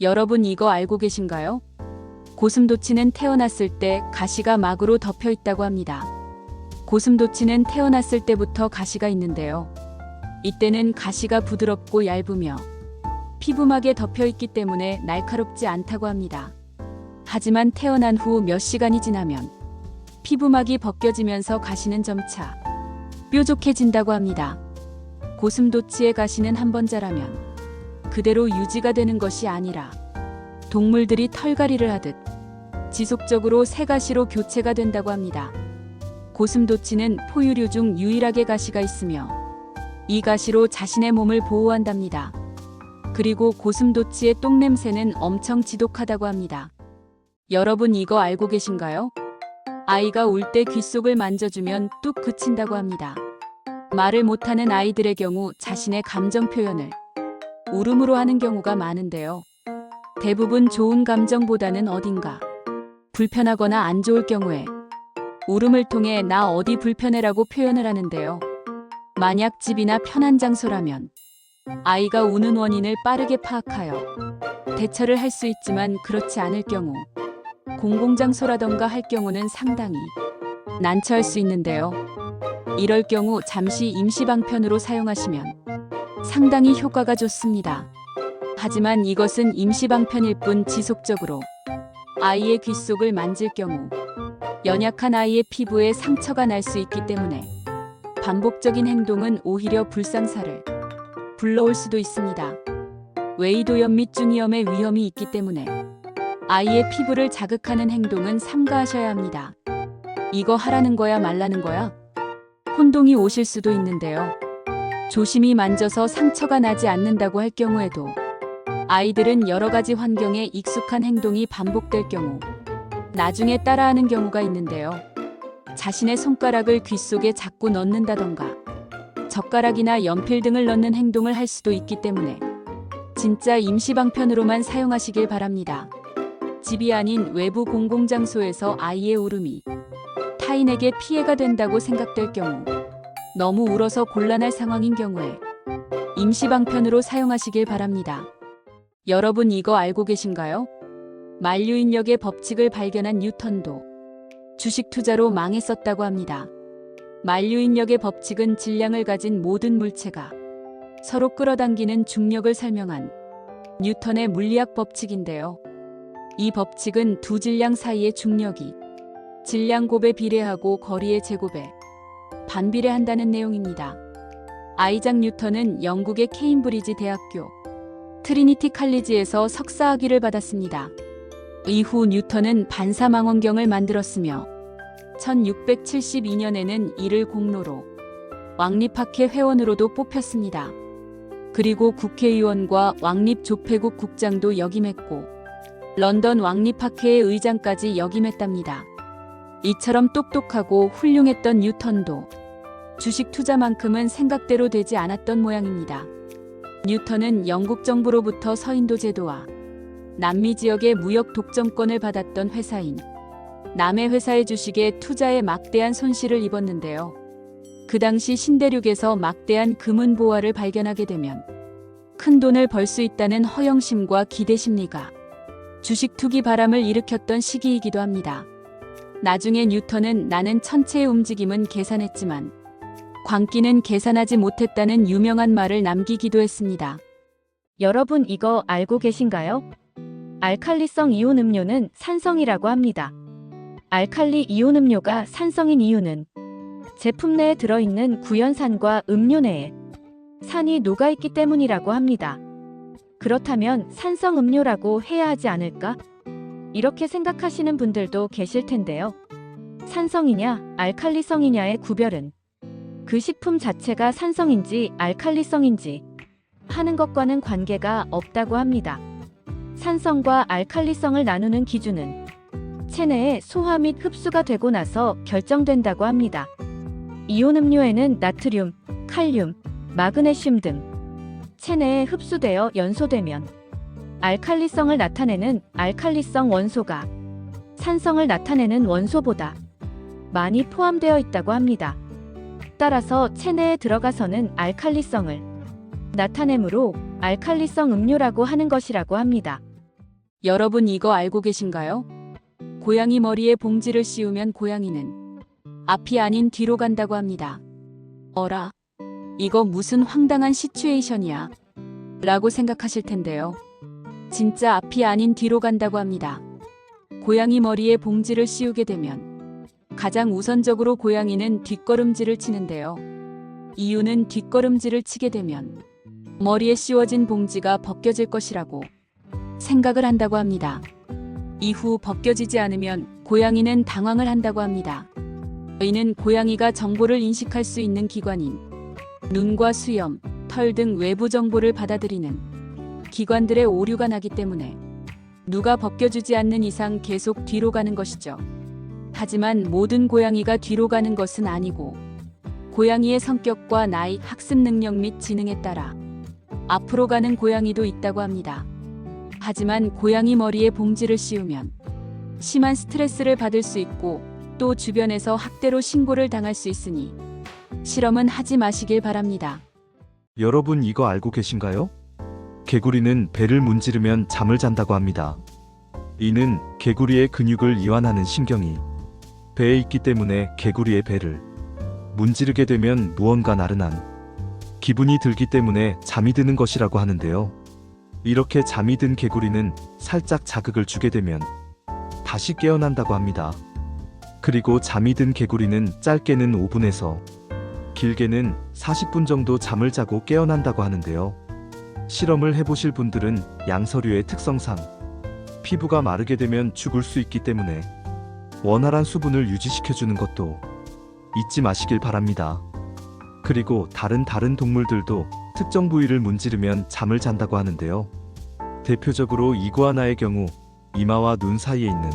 여러분 이거 알고 계신가요? 고슴도치는 태어났을 때 가시가 막으로 덮여 있다고 합니다. 고슴도치는 태어났을 때부터 가시가 있는데요. 이때는 가시가 부드럽고 얇으며 피부막에 덮여 있기 때문에 날카롭지 않다고 합니다. 하지만 태어난 후 몇 시간이 지나면 피부막이 벗겨지면서 가시는 점차 뾰족해진다고 합니다. 고슴도치의 가시는 한 번 자라면 그대로 유지가 되는 것이 아니라 동물들이 털갈이를 하듯 지속적으로 새 가시로 교체가 된다고 합니다. 고슴도치는 포유류 중 유일하게 가시가 있으며 이 가시로 자신의 몸을 보호한답니다. 그리고 고슴도치의 똥냄새는 엄청 지독하다고 합니다. 여러분 이거 알고 계신가요? 아이가 울 때 귓속을 만져주면 뚝 그친다고 합니다. 말을 못하는 아이들의 경우 자신의 감정 표현을 울음으로 하는 경우가 많은데요. 대부분 좋은 감정보다는 어딘가 불편하거나 안 좋을 경우에 울음을 통해 나 어디 불편해라고 표현을 하는데요. 만약 집이나 편한 장소라면 아이가 우는 원인을 빠르게 파악하여 대처를 할 수 있지만 그렇지 않을 경우 공공장소라던가 할 경우는 상당히 난처할 수 있는데요. 이럴 경우 잠시 임시방편으로 사용하시면 상당히 효과가 좋습니다. 하지만 이것은 임시방편일 뿐 지속적으로 아이의 귓속을 만질 경우 연약한 아이의 피부에 상처가 날 수 있기 때문에 반복적인 행동은 오히려 불상사를 불러올 수도 있습니다. 웨이도염 및 중이염의 위험이 있기 때문에 아이의 피부를 자극하는 행동은 삼가하셔야 합니다. 이거 하라는 거야 말라는 거야? 혼동이 오실 수도 있는데요. 조심히 만져서 상처가 나지 않는다고 할 경우에도 아이들은 여러 가지 환경에 익숙한 행동이 반복될 경우 나중에 따라하는 경우가 있는데요. 자신의 손가락을 귀 속에 자꾸 넣는다던가 젓가락이나 연필 등을 넣는 행동을 할 수도 있기 때문에 진짜 임시방편으로만 사용하시길 바랍니다. 집이 아닌 외부 공공장소에서 아이의 울음이 타인에게 피해가 된다고 생각될 경우 너무 울어서 곤란할 상황인 경우에 임시방편으로 사용하시길 바랍니다. 여러분 이거 알고 계신가요? 만류인력의 법칙을 발견한 뉴턴도 주식 투자로 망했었다고 합니다. 만류인력의 법칙은 질량을 가진 모든 물체가 서로 끌어당기는 중력을 설명한 뉴턴의 물리학 법칙인데요. 이 법칙은 두 질량 사이의 중력이 질량 곱에 비례하고 거리의 제곱에 반비례한다는 내용입니다. 아이작 뉴턴은 영국의 케임브리지 대학교 트리니티 칼리지에서 석사학위를 받았습니다. 이후 뉴턴은 반사망원경을 만들었으며 1672년에는 이를 공로로 왕립학회 회원으로도 뽑혔습니다. 그리고 국회의원과 왕립조폐국 국장도 역임했고 런던 왕립학회의 의장까지 역임했답니다. 이처럼 똑똑하고 훌륭했던 뉴턴도 주식 투자만큼은 생각대로 되지 않았던 모양입니다. 뉴턴은 영국 정부로부터 서인도 제도와 남미 지역의 무역 독점권을 받았던 회사인 남의 회사의 주식에 투자에 막대한 손실을 입었는데요. 그 당시 신대륙에서 막대한 금은 보화를 발견하게 되면 큰 돈을 벌 수 있다는 허영심과 기대 심리가 주식 투기 바람을 일으켰던 시기이기도 합니다. 나중에 뉴턴은 나는 천체의 움직임은 계산했지만 광기는 계산하지 못했다는 유명한 말을 남기기도 했습니다. 여러분 이거 알고 계신가요? 알칼리성 이온 음료는 산성이라고 합니다. 알칼리 이온 음료가 산성인 이유는 제품 내에 들어있는 구연산과 음료 내에 산이 녹아있기 때문이라고 합니다. 그렇다면 산성 음료라고 해야 하지 않을까? 이렇게 생각하시는 분들도 계실 텐데요. 산성이냐, 알칼리성이냐의 구별은 그 식품 자체가 산성인지 알칼리성인지 하는 것과는 관계가 없다고 합니다. 산성과 알칼리성을 나누는 기준은 체내에 소화 및 흡수가 되고 나서 결정된다고 합니다. 이온 음료에는 나트륨, 칼륨, 마그네슘 등 체내에 흡수되어 연소되면 알칼리성을 나타내는 알칼리성 원소가 산성을 나타내는 원소보다 많이 포함되어 있다고 합니다. 따라서 체내에 들어가서는 알칼리성을 나타내므로 알칼리성 음료라고 하는 것이라고 합니다. 여러분 이거 알고 계신가요? 고양이 머리에 봉지를 씌우면 고양이는 앞이 아닌 뒤로 간다고 합니다. 어라, 이거 무슨 황당한 시츄에이션이야. 라고 생각하실 텐데요. 진짜 앞이 아닌 뒤로 간다고 합니다. 고양이 머리에 봉지를 씌우게 되면 가장 우선적으로 고양이는 뒷걸음질을 치는데요. 이유는 뒷걸음질을 치게 되면 머리에 씌워진 봉지가 벗겨질 것이라고 생각을 한다고 합니다. 이후 벗겨지지 않으면 고양이는 당황을 한다고 합니다. 이는 고양이가 정보를 인식할 수 있는 기관인 눈과 수염, 털 등 외부 정보를 받아들이는 기관들의 오류가 나기 때문에 누가 벗겨주지 않는 이상 계속 뒤로 가는 것이죠. 하지만 모든 고양이가 뒤로 가는 것은 아니고 고양이의 성격과 나이, 학습 능력 및 지능에 따라 앞으로 가는 고양이도 있다고 합니다. 하지만 고양이 머리에 봉지를 씌우면 심한 스트레스를 받을 수 있고 또 주변에서 학대로 신고를 당할 수 있으니 실험은 하지 마시길 바랍니다. 여러분 이거 알고 계신가요? 개구리는 배를 문지르면 잠을 잔다고 합니다. 이는 개구리의 근육을 이완하는 신경이 배에 있기 때문에 개구리의 배를 문지르게 되면 무언가 나른한 기분이 들기 때문에 잠이 드는 것이라고 하는데요. 이렇게 잠이 든 개구리는 살짝 자극을 주게 되면 다시 깨어난다고 합니다. 그리고 잠이 든 개구리는 짧게는 5분에서 길게는 40분 정도 잠을 자고 깨어난다고 하는데요. 실험을 해보실 분들은 양서류의 특성상 피부가 마르게 되면 죽을 수 있기 때문에 원활한 수분을 유지시켜주는 것도 잊지 마시길 바랍니다. 그리고 다른 다른 동물들도 특정 부위를 문지르면 잠을 잔다고 하는데요. 대표적으로 이구아나의 경우 이마와 눈 사이에 있는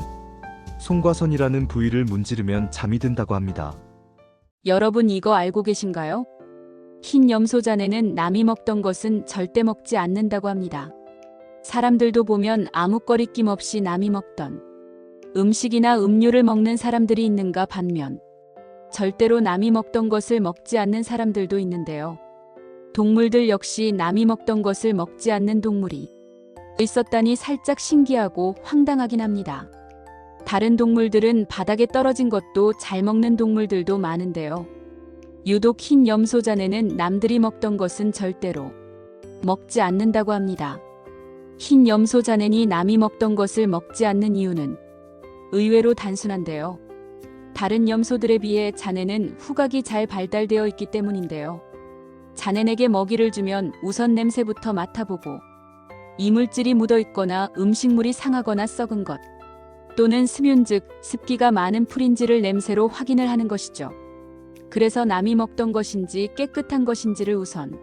송과선이라는 부위를 문지르면 잠이 든다고 합니다. 여러분 이거 알고 계신가요? 흰 염소자네는 남이 먹던 것은 절대 먹지 않는다고 합니다. 사람들도 보면 아무 거리낌 없이 남이 먹던 음식이나 음료를 먹는 사람들이 있는가 반면 절대로 남이 먹던 것을 먹지 않는 사람들도 있는데요. 동물들 역시 남이 먹던 것을 먹지 않는 동물이 있었다니 살짝 신기하고 황당하긴 합니다. 다른 동물들은 바닥에 떨어진 것도 잘 먹는 동물들도 많은데요. 유독 흰 염소자네는 남들이 먹던 것은 절대로 먹지 않는다고 합니다. 흰 염소자네니 남이 먹던 것을 먹지 않는 이유는 의외로 단순한데요. 다른 염소들에 비해 자네는 후각이 잘 발달되어 있기 때문인데요. 자네에게 먹이를 주면 우선 냄새부터 맡아보고 이물질이 묻어 있거나 음식물이 상하거나 썩은 것 또는 스뮨 즉 습기가 많은 풀인지를 냄새로 확인을 하는 것이죠. 그래서 남이 먹던 것인지 깨끗한 것인지를 우선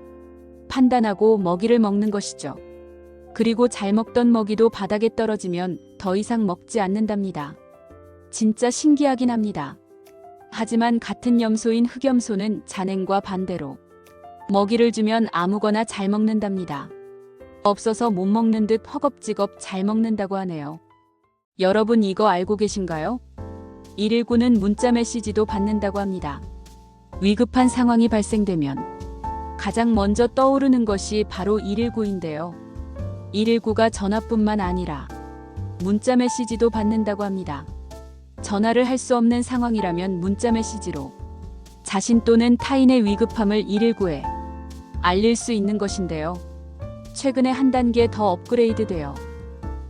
판단하고 먹이를 먹는 것이죠. 그리고 잘 먹던 먹이도 바닥에 떨어지면 더 이상 먹지 않는답니다. 진짜 신기하긴 합니다. 하지만 같은 염소인 흑염소는 잔행과 반대로 먹이를 주면 아무거나 잘 먹는답니다. 없어서 못 먹는 듯 허겁지겁 잘 먹는다고 하네요. 여러분 이거 알고 계신가요? 119는 문자 메시지도 받는다고 합니다. 위급한 상황이 발생되면 가장 먼저 떠오르는 것이 바로 119인데요. 119가 전화뿐만 아니라 문자 메시지도 받는다고 합니다. 전화를 할 수 없는 상황이라면 문자 메시지로 자신 또는 타인의 위급함을 119에 알릴 수 있는 것인데요. 최근에 한 단계 더 업그레이드 되어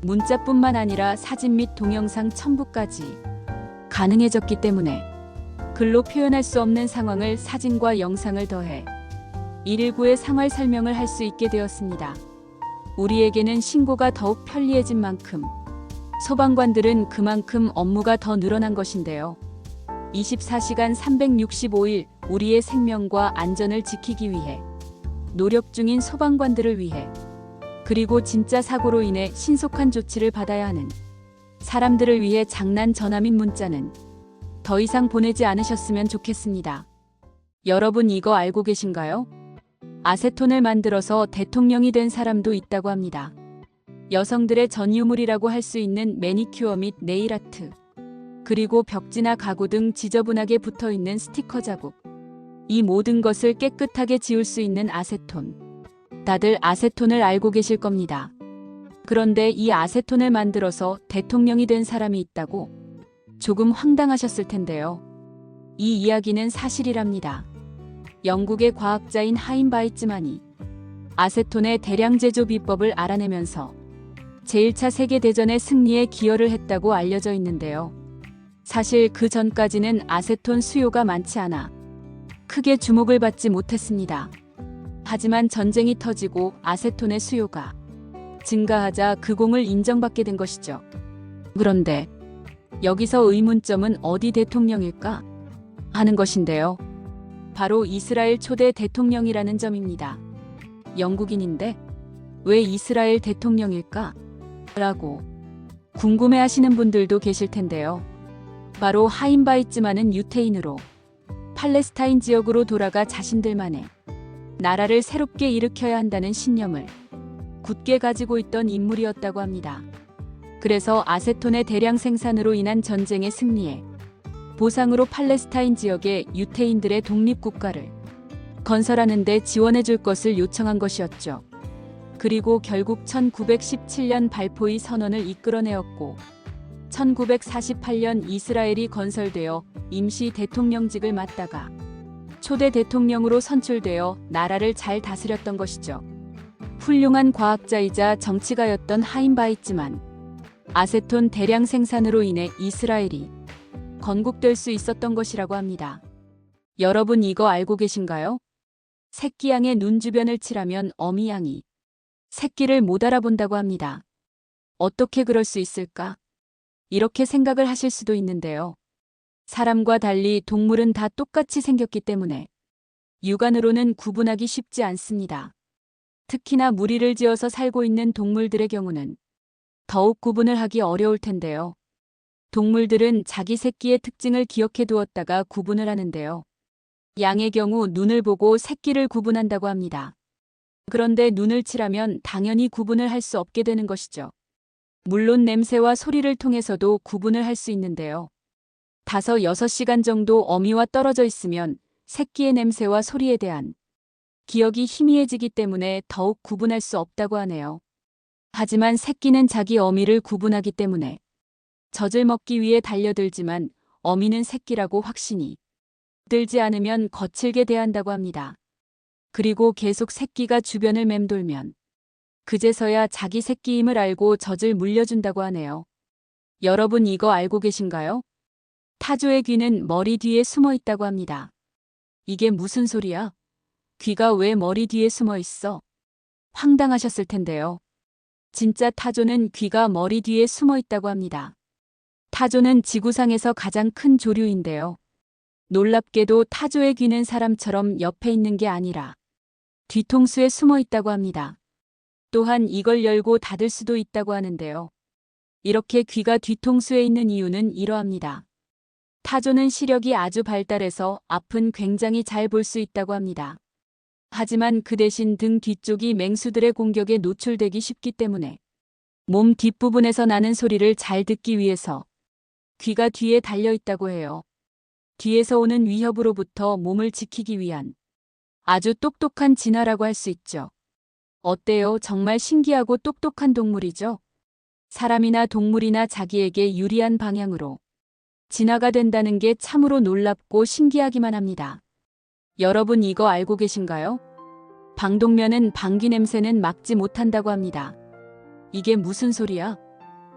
문자뿐만 아니라 사진 및 동영상 첨부까지 가능해졌기 때문에 글로 표현할 수 없는 상황을 사진과 영상을 더해 119의 상황 설명을 할 수 있게 되었습니다. 우리에게는 신고가 더욱 편리해진 만큼 소방관들은 그만큼 업무가 더 늘어난 것인데요. 24시간 365일 우리의 생명과 안전을 지키기 위해 노력 중인 소방관들을 위해 그리고 진짜 사고로 인해 신속한 조치를 받아야 하는 사람들을 위해 장난 전화 및 문자는 더 이상 보내지 않으셨으면 좋겠습니다. 여러분 이거 알고 계신가요? 아세톤을 만들어서 대통령이 된 사람도 있다고 합니다. 여성들의 전유물이라고 할 수 있는 매니큐어 및 네일 아트, 그리고 벽지나 가구 등 지저분하게 붙어 있는 스티커 자국. 이 모든 것을 깨끗하게 지울 수 있는 아세톤. 다들 아세톤을 알고 계실 겁니다. 그런데 이 아세톤을 만들어서 대통령이 된 사람이 있다고 조금 황당하셨을 텐데요. 이 이야기는 사실이랍니다. 영국의 과학자인 하임바이츠만이 아세톤의 대량 제조 비법을 알아내면서 제1차 세계대전의 승리에 기여를 했다고 알려져 있는데요. 사실 그 전까지는 아세톤 수요가 많지 않아 크게 주목을 받지 못했습니다. 하지만 전쟁이 터지고 아세톤의 수요가 증가하자 그 공을 인정받게 된 것이죠. 그런데 여기서 의문점은 어디 대통령일까 하는 것인데요. 바로 이스라엘 초대 대통령이라는 점입니다. 영국인인데 왜 이스라엘 대통령일까? 라고 궁금해 하시는 분들도 계실 텐데요. 바로 하임바이츠만은 유태인으로 팔레스타인 지역으로 돌아가 자신들만의 나라를 새롭게 일으켜야 한다는 신념을 굳게 가지고 있던 인물이었다고 합니다. 그래서 아세톤의 대량 생산으로 인한 전쟁의 승리에 보상으로 팔레스타인 지역의 유태인들의 독립국가를 건설하는 데 지원해 줄 것을 요청한 것이었죠. 그리고 결국 1917년 발포의 선언을 이끌어내었고 1948년 이스라엘이 건설되어 임시 대통령직을 맡다가 초대 대통령으로 선출되어 나라를 잘 다스렸던 것이죠. 훌륭한 과학자이자 정치가였던 하임바이츠만 아세톤 대량 생산으로 인해 이스라엘이 건국될 수 있었던 것이라고 합니다. 여러분 이거 알고 계신가요? 새끼양의 눈 주변을 칠하면 어미양이 새끼를 못 알아본다고 합니다. 어떻게 그럴 수 있을까? 이렇게 생각을 하실 수도 있는데요. 사람과 달리 동물은 다 똑같이 생겼기 때문에 육안으로는 구분하기 쉽지 않습니다. 특히나 무리를 지어서 살고 있는 동물들의 경우는 더욱 구분을 하기 어려울 텐데요. 동물들은 자기 새끼의 특징을 기억해 두었다가 구분을 하는데요. 양의 경우 눈을 보고 새끼를 구분한다고 합니다. 그런데 눈을 칠하면 당연히 구분을 할 수 없게 되는 것이죠. 물론 냄새와 소리를 통해서도 구분을 할 수 있는데요. 다섯 여섯 시간 정도 어미와 떨어져 있으면 새끼의 냄새와 소리에 대한 기억이 희미해지기 때문에 더욱 구분할 수 없다고 하네요. 하지만 새끼는 자기 어미를 구분하기 때문에 젖을 먹기 위해 달려들지만 어미는 새끼라고 확신이 들지 않으면 거칠게 대한다고 합니다. 그리고 계속 새끼가 주변을 맴돌면 그제서야 자기 새끼임을 알고 젖을 물려준다고 하네요. 여러분 이거 알고 계신가요? 타조의 귀는 머리 뒤에 숨어 있다고 합니다. 이게 무슨 소리야? 귀가 왜 머리 뒤에 숨어 있어? 황당하셨을 텐데요. 진짜 타조는 귀가 머리 뒤에 숨어 있다고 합니다. 타조는 지구상에서 가장 큰 조류인데요. 놀랍게도 타조의 귀는 사람처럼 옆에 있는 게 아니라 뒤통수에 숨어 있다고 합니다. 또한 이걸 열고 닫을 수도 있다고 하는데요. 이렇게 귀가 뒤통수에 있는 이유는 이러합니다. 타조는 시력이 아주 발달해서 앞은 굉장히 잘 볼 수 있다고 합니다. 하지만 그 대신 등 뒤쪽이 맹수들의 공격에 노출되기 쉽기 때문에 몸 뒷부분에서 나는 소리를 잘 듣기 위해서 귀가 뒤에 달려 있다고 해요. 뒤에서 오는 위협으로부터 몸을 지키기 위한 아주 똑똑한 진화라고 할 수 있죠. 어때요? 정말 신기하고 똑똑한 동물이죠? 사람이나 동물이나 자기에게 유리한 방향으로 진화가 된다는 게 참으로 놀랍고 신기하기만 합니다. 여러분 이거 알고 계신가요? 방독면은 방귀 냄새는 막지 못한다고 합니다. 이게 무슨 소리야?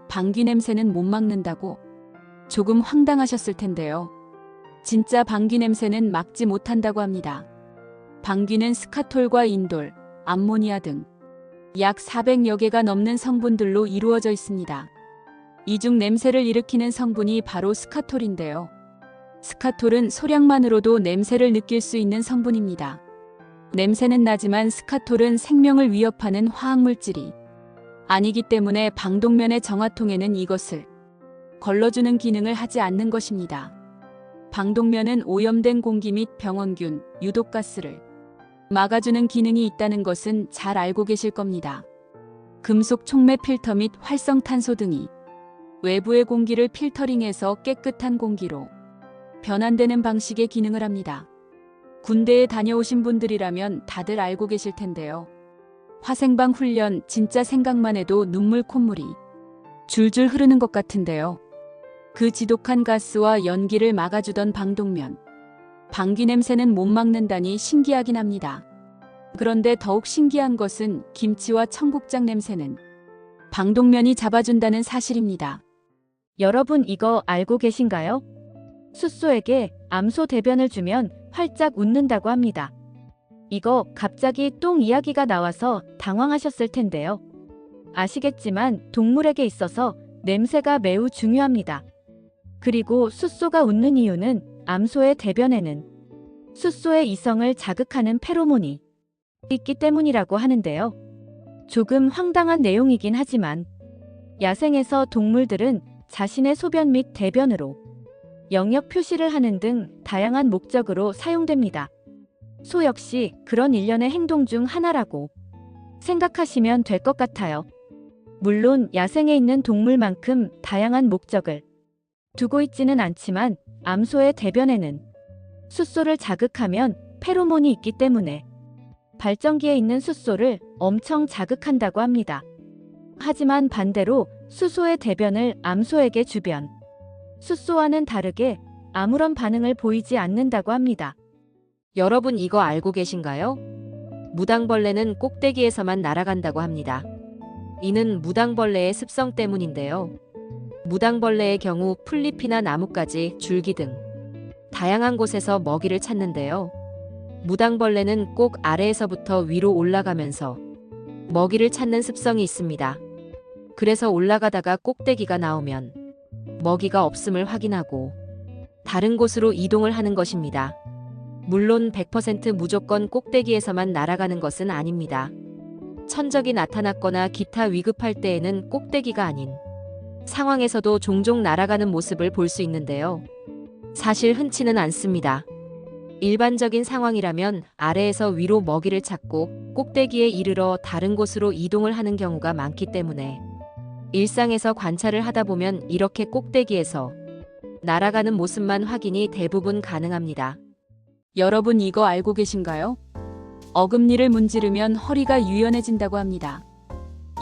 방귀 냄새는 못 막는다고? 조금 황당하셨을 텐데요. 진짜 방귀 냄새는 막지 못한다고 합니다. 방귀는 스카톨과 인돌, 암모니아 등 약 400여 개가 넘는 성분들로 이루어져 있습니다. 이중 냄새를 일으키는 성분이 바로 스카톨인데요. 스카톨은 소량만으로도 냄새를 느낄 수 있는 성분입니다. 냄새는 나지만 스카톨은 생명을 위협하는 화학물질이 아니기 때문에 방독면의 정화통에는 이것을 걸러주는 기능을 하지 않는 것입니다. 방독면은 오염된 공기 및 병원균, 유독가스를 막아주는 기능이 있다는 것은 잘 알고 계실 겁니다. 금속 촉매 필터 및 활성탄소 등이 외부의 공기를 필터링해서 깨끗한 공기로 변환되는 방식의 기능을 합니다. 군대에 다녀오신 분들이라면 다들 알고 계실 텐데요. 화생방 훈련 진짜 생각만 해도 눈물 콧물이 줄줄 흐르는 것 같은데요. 그 지독한 가스와 연기를 막아주던 방독면. 방귀 냄새는 못 막는다니 신기하긴 합니다. 그런데 더욱 신기한 것은 김치와 청국장 냄새는 방독면이 잡아준다는 사실입니다. 여러분 이거 알고 계신가요? 숫소에게 암소 대변을 주면 활짝 웃는다고 합니다. 이거 갑자기 똥 이야기가 나와서 당황하셨을 텐데요. 아시겠지만 동물에게 있어서 냄새가 매우 중요합니다. 그리고 숫소가 웃는 이유는 암소의 대변에는 숫소의 이성을 자극하는 페로몬이 있기 때문이라고 하는데요. 조금 황당한 내용이긴 하지만 야생에서 동물들은 자신의 소변 및 대변으로 영역 표시를 하는 등 다양한 목적으로 사용됩니다. 소 역시 그런 일련의 행동 중 하나라고 생각하시면 될 것 같아요. 물론 야생에 있는 동물만큼 다양한 목적을 두고 있지는 않지만 암소의 대변에는 숫소를 자극하면 페로몬이 있기 때문에 발전기에 있는 숫소를 엄청 자극한다고 합니다. 하지만 반대로 수소의 대변을 암소에게 주변 숫소와는 다르게 아무런 반응을 보이지 않는다고 합니다. 여러분 이거 알고 계신가요? 무당벌레는 꼭대기에서만 날아간다고 합니다. 이는 무당벌레의 습성 때문인데요. 무당벌레의 경우 풀잎이나 나뭇가지, 줄기 등 다양한 곳에서 먹이를 찾는데요. 무당벌레는 꼭 아래에서부터 위로 올라가면서 먹이를 찾는 습성이 있습니다. 그래서 올라가다가 꼭대기가 나오면 먹이가 없음을 확인하고 다른 곳으로 이동을 하는 것입니다. 물론 100% 무조건 꼭대기에서만 날아가는 것은 아닙니다. 천적이 나타났거나 기타 위급할 때에는 꼭대기가 아닌 상황에서도 종종 날아가는 모습을 볼 수 있는데요. 사실 흔치는 않습니다. 일반적인 상황이라면 아래에서 위로 먹이를 찾고 꼭대기에 이르러 다른 곳으로 이동을 하는 경우가 많기 때문에 일상에서 관찰을 하다 보면 이렇게 꼭대기에서 날아가는 모습만 확인이 대부분 가능합니다. 여러분 이거 알고 계신가요? 어금니를 문지르면 허리가 유연해진다고 합니다.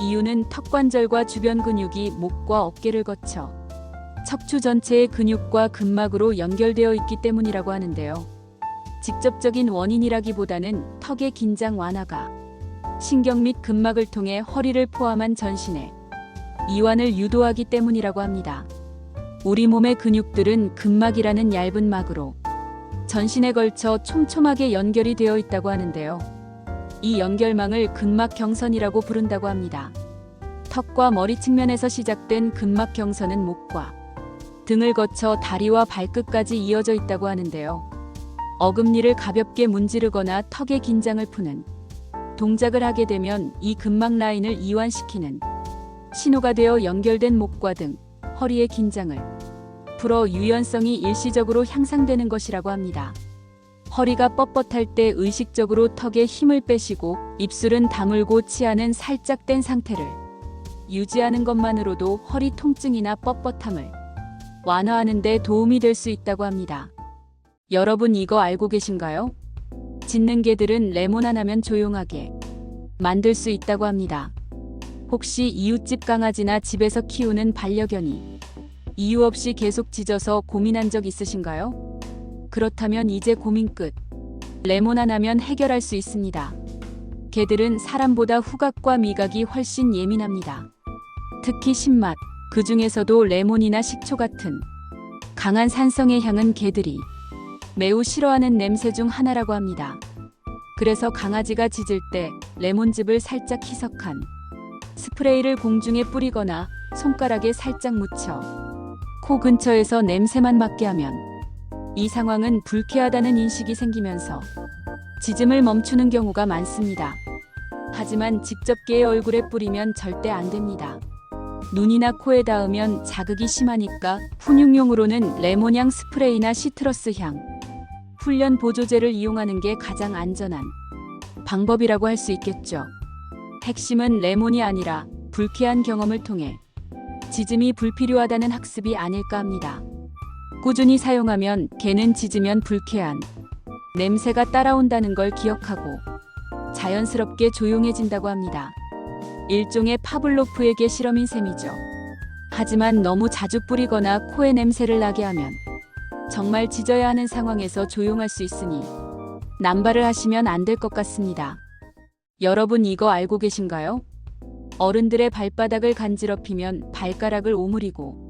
이유는 턱관절과 주변 근육이 목과 어깨를 거쳐 척추 전체의 근육과 근막으로 연결되어 있기 때문이라고 하는데요. 직접적인 원인이라기보다는 턱의 긴장 완화가 신경 및 근막을 통해 허리를 포함한 전신에 이완을 유도하기 때문이라고 합니다. 우리 몸의 근육들은 근막이라는 얇은 막으로 전신에 걸쳐 촘촘하게 연결이 되어 있다고 하는데요. 이 연결망을 근막 경선이라고 부른다고 합니다. 턱과 머리 측면에서 시작된 근막 경선은 목과 등을 거쳐 다리와 발끝까지 이어져 있다고 하는데요. 어금니를 가볍게 문지르거나 턱의 긴장을 푸는 동작을 하게 되면 이 근막 라인을 이완시키는 신호가 되어 연결된 목과 등 허리의 긴장을 풀어 유연성이 일시적으로 향상되는 것이라고 합니다. 허리가 뻣뻣할 때 의식적으로 턱에 힘을 빼시고 입술은 다물고 치아는 살짝 뗀 상태를 유지하는 것만으로도 허리 통증이나 뻣뻣함을 완화하는 데 도움이 될 수 있다고 합니다. 여러분 이거 알고 계신가요? 짖는 개들은 레몬 하나면 조용하게 만들 수 있다고 합니다. 혹시 이웃집 강아지나 집에서 키우는 반려견이 이유 없이 계속 짖어서 고민한 적 있으신가요? 그렇다면 이제 고민 끝. 레몬 하나면 해결할 수 있습니다. 개들은 사람보다 후각과 미각이 훨씬 예민합니다. 특히 신맛, 그 중에서도 레몬이나 식초 같은 강한 산성의 향은 개들이 매우 싫어하는 냄새 중 하나라고 합니다. 그래서 강아지가 짖을 때 레몬즙을 살짝 희석한 스프레이를 공중에 뿌리거나 손가락에 살짝 묻혀 코 근처에서 냄새만 맡게 하면 이 상황은 불쾌하다는 인식이 생기면서 짖음을 멈추는 경우가 많습니다. 하지만 직접 개의 얼굴에 뿌리면 절대 안 됩니다. 눈이나 코에 닿으면 자극이 심하니까 훈육용으로는 레몬향 스프레이나 시트러스 향, 훈련 보조제를 이용하는 게 가장 안전한 방법이라고 할 수 있겠죠. 핵심은 레몬이 아니라 불쾌한 경험을 통해 짖음이 불필요하다는 학습이 아닐까 합니다. 꾸준히 사용하면 개는 짖으면 불쾌한 냄새가 따라온다는 걸 기억하고 자연스럽게 조용해진다고 합니다. 일종의 파블로프에게 실험인 셈이죠. 하지만 너무 자주 뿌리거나 코에 냄새를 나게 하면 정말 짖어야 하는 상황에서 조용할 수 있으니 남발을 하시면 안 될 것 같습니다. 여러분 이거 알고 계신가요? 어른들의 발바닥을 간지럽히면 발가락을 오므리고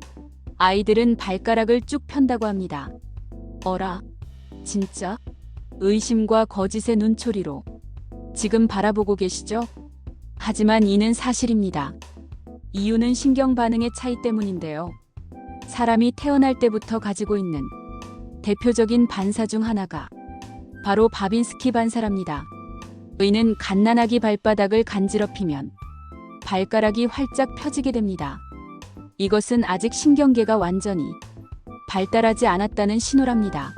아이들은 발가락을 쭉 편다고 합니다. 어라, 진짜? 의심과 거짓의 눈초리로 지금 바라보고 계시죠? 하지만 이는 사실입니다. 이유는 신경 반응의 차이 때문인데요. 사람이 태어날 때부터 가지고 있는 대표적인 반사 중 하나가 바로 바빈스키 반사랍니다. 의는 갓난아기 발바닥을 간지럽히면 발가락이 활짝 펴지게 됩니다. 이것은 아직 신경계가 완전히 발달하지 않았다는 신호랍니다.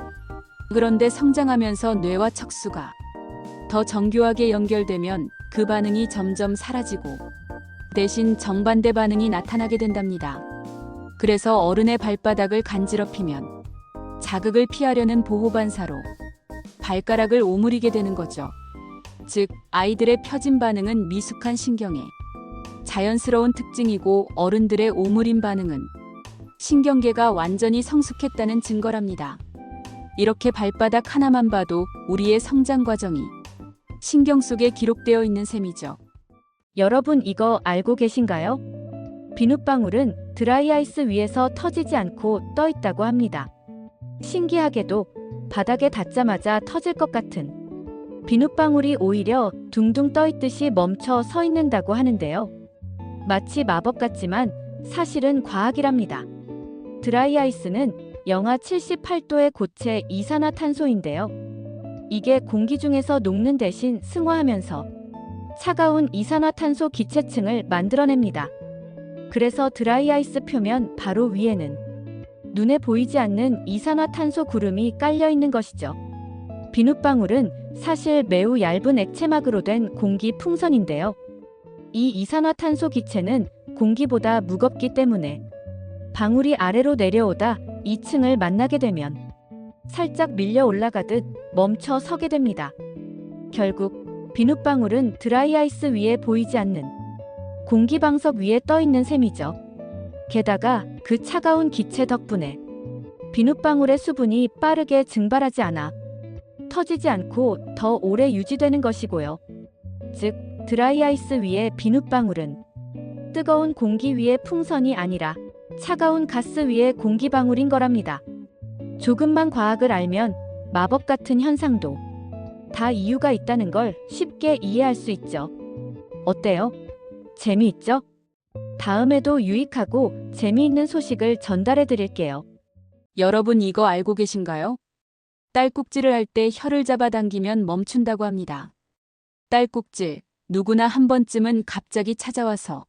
그런데 성장하면서 뇌와 척수가 더 정교하게 연결되면 그 반응이 점점 사라지고 대신 정반대 반응이 나타나게 된답니다. 그래서 어른의 발바닥을 간지럽히면 자극을 피하려는 보호 반사로 발가락을 오므리게 되는 거죠. 즉, 아이들의 펴진 반응은 미숙한 신경의 자연스러운 특징이고 어른들의 오므림 반응은 신경계가 완전히 성숙했다는 증거랍니다. 이렇게 발바닥 하나만 봐도 우리의 성장 과정이 신경 속에 기록되어 있는 셈이죠. 여러분 이거 알고 계신가요? 비눗방울은 드라이아이스 위에서 터지지 않고 떠 있다고 합니다. 신기하게도 바닥에 닿자마자 터질 것 같은 비눗방울이 오히려 둥둥 떠 있듯이 멈춰 서 있는다고 하는데요. 마치 마법 같지만 사실은 과학이랍니다. 드라이아이스는 영하 78도의 고체 이산화탄소인데요. 이게 공기 중에서 녹는 대신 승화하면서 차가운 이산화탄소 기체층을 만들어냅니다. 그래서 드라이아이스 표면 바로 위에는 눈에 보이지 않는 이산화탄소 구름이 깔려 있는 것이죠. 비눗방울은 사실 매우 얇은 액체막으로 된 공기 풍선인데요. 이 이산화탄소 기체는 공기보다 무겁기 때문에 방울이 아래로 내려오다 2층을 만나게 되면 살짝 밀려 올라가듯 멈춰 서게 됩니다. 결국 비눗방울은 드라이아이스 위에 보이지 않는 공기방석 위에 떠 있는 셈이죠. 게다가 그 차가운 기체 덕분에 비눗방울의 수분이 빠르게 증발하지 않아 터지지 않고 더 오래 유지되는 것이고요. 즉, 드라이아이스 위에 비눗방울은 뜨거운 공기 위의 풍선이 아니라 차가운 가스 위의 공기방울인 거랍니다. 조금만 과학을 알면 마법 같은 현상도 다 이유가 있다는 걸 쉽게 이해할 수 있죠. 어때요? 재미있죠? 다음에도 유익하고 재미있는 소식을 전달해 드릴게요. 여러분 이거 알고 계신가요? 딸꾹질을 할 때 혀를 잡아당기면 멈춘다고 합니다. 딸꾹질, 누구나 한 번쯤은 갑자기 찾아와서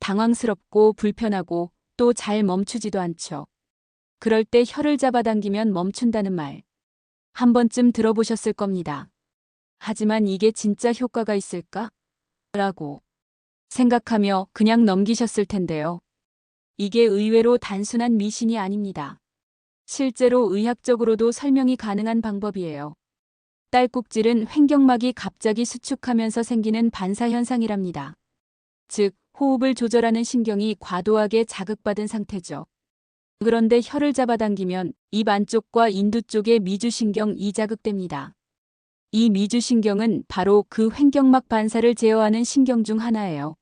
당황스럽고 불편하고 또 잘 멈추지도 않죠. 그럴 때 혀를 잡아당기면 멈춘다는 말. 한 번쯤 들어보셨을 겁니다. 하지만 이게 진짜 효과가 있을까? 라고 생각하며 그냥 넘기셨을 텐데요. 이게 의외로 단순한 미신이 아닙니다. 실제로 의학적으로도 설명이 가능한 방법이에요. 딸꾹질은 횡격막이 갑자기 수축하면서 생기는 반사 현상이랍니다. 즉, 호흡을 조절하는 신경이 과도하게 자극받은 상태죠. 그런데 혀를 잡아당기면 입 안쪽과 인두 쪽의 미주신경이 자극됩니다. 이 미주신경은 바로 그 횡격막 반사를 제어하는 신경 중 하나예요.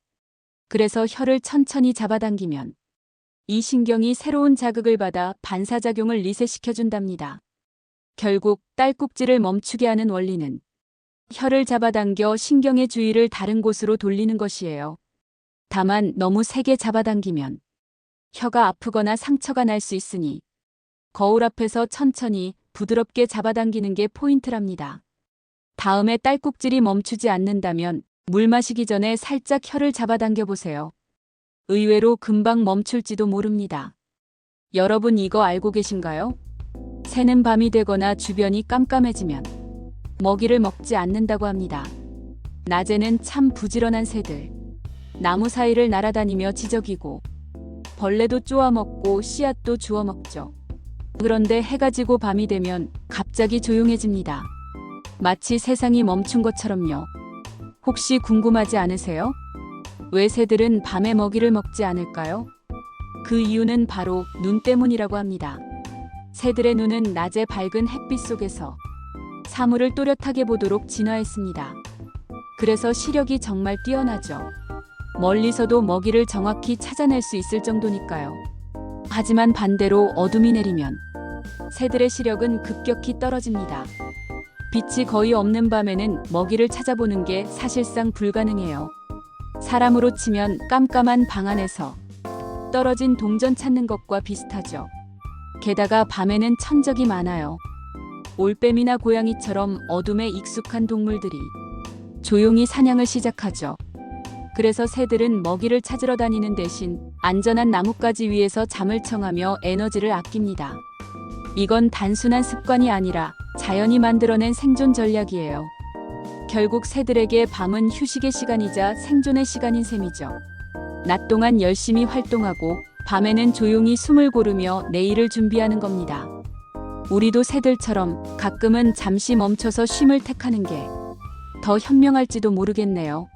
그래서 혀를 천천히 잡아당기면 이 신경이 새로운 자극을 받아 반사작용을 리셋시켜준답니다. 결국 딸꾹질을 멈추게 하는 원리는 혀를 잡아당겨 신경의 주의를 다른 곳으로 돌리는 것이에요. 다만 너무 세게 잡아당기면 혀가 아프거나 상처가 날 수 있으니 거울 앞에서 천천히 부드럽게 잡아당기는 게 포인트랍니다. 다음에 딸꾹질이 멈추지 않는다면 물 마시기 전에 살짝 혀를 잡아당겨 보세요. 의외로 금방 멈출지도 모릅니다. 여러분 이거 알고 계신가요? 새는 밤이 되거나 주변이 깜깜해지면 먹이를 먹지 않는다고 합니다. 낮에는 참 부지런한 새들. 나무 사이를 날아다니며 지저귀고 벌레도 쪼아 먹고 씨앗도 주워 먹죠. 그런데 해가 지고 밤이 되면 갑자기 조용해집니다. 마치 세상이 멈춘 것처럼요. 혹시 궁금하지 않으세요? 왜 새들은 밤에 먹이를 먹지 않을까요? 그 이유는 바로 눈 때문이라고 합니다. 새들의 눈은 낮에 밝은 햇빛 속에서 사물을 또렷하게 보도록 진화했습니다. 그래서 시력이 정말 뛰어나죠. 멀리서도 먹이를 정확히 찾아낼 수 있을 정도니까요. 하지만 반대로 어둠이 내리면 새들의 시력은 급격히 떨어집니다. 빛이 거의 없는 밤에는 먹이를 찾아보는 게 사실상 불가능해요. 사람으로 치면 깜깜한 방 안에서 떨어진 동전 찾는 것과 비슷하죠. 게다가 밤에는 천적이 많아요. 올빼미나 고양이처럼 어둠에 익숙한 동물들이 조용히 사냥을 시작하죠. 그래서 새들은 먹이를 찾으러 다니는 대신 안전한 나뭇가지 위에서 잠을 청하며 에너지를 아낍니다. 이건 단순한 습관이 아니라 자연이 만들어낸 생존 전략이에요. 결국 새들에게 밤은 휴식의 시간이자 생존의 시간인 셈이죠. 낮 동안 열심히 활동하고 밤에는 조용히 숨을 고르며 내일을 준비하는 겁니다. 우리도 새들처럼 가끔은 잠시 멈춰서 쉼을 택하는 게 더 현명할지도 모르겠네요.